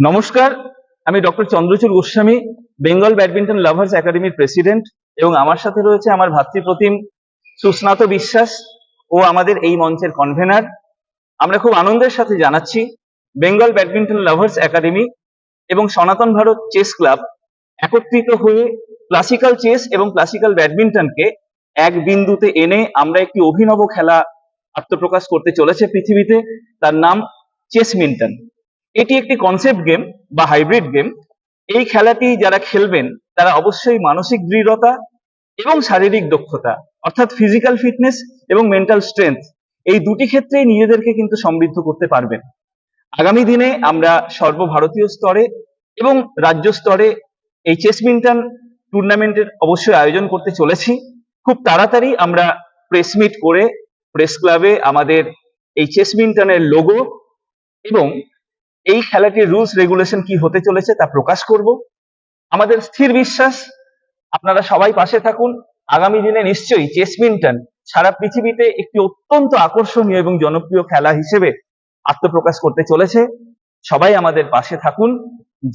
নমস্কার, আমি doctor Chandrachur Goswami, Bengal badminton lovers একাডেমির প্রেসিডেন্ট এবং আমার সাথে রয়েছে আমার ভাতৃপ্রতিম সুস্নাত বিশ্বাস ও আমাদের এই মঞ্চের কনভেনার আমরা খুব আনন্দের সাথে জানাচ্ছি বেঙ্গল ব্যাডমিন্টন লাভার্স একাডেমি এবং সনাতন ভারত চেস ক্লাব একত্রিত হয়ে ক্লাসিক্যাল চেস এবং ক্লাসিক্যাল ব্যাডমিন্টনকে এক বিন্দুতে এনে আমরা একটি অভিনব খেলা আত্মপ্রকাশ করতে চলেছে পৃথিবীতে। তার নাম চেসমিন্টন এটি একটি কনসেপ্ট গেম বা হাইব্রিড গেম এই খেলাটি যারা খেলবেন, তারা অবশ্যই মানসিক দৃঢ়তা এবং শারীরিক দক্ষতা, অর্থাৎ ফিজিক্যাল ফিটনেস এবং মেন্টাল স্ট্রেংথ এই দুটি ক্ষেত্রেই নিজেদেরকে কিন্তু সমৃদ্ধ করতে পারবেন। আগামী দিনে আমরা সর্বভারতীয় স্তরে এবং রাজ্য স্তরে এই চেসমিন্টন টুর্নামেন্টের অবশ্যই আয়োজন করতে চলেছি। খুব তাড়াতাড়ি আমরা প্রেস মিট করে প্রেস ক্লাবে আমাদের এই চেসমিন্টনের লোগো এবং এই খেলাটির রুলস রেগুলেশন কি হতে চলেছে তা প্রকাশ করব। আমাদের স্থির বিশ্বাস, আপনারা সবাই পাশে থাকুন। আগামী দিনে নিশ্চয়ই চেসমিন্টন সারা পৃথিবীতে একটি অত্যন্ত আকর্ষণীয় এবং জনপ্রিয় খেলা হিসেবে আত্মপ্রকাশ করতে চলেছে। সবাই আমাদের পাশে থাকুন।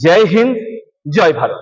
জয় হিন্দ, জয় ভারত।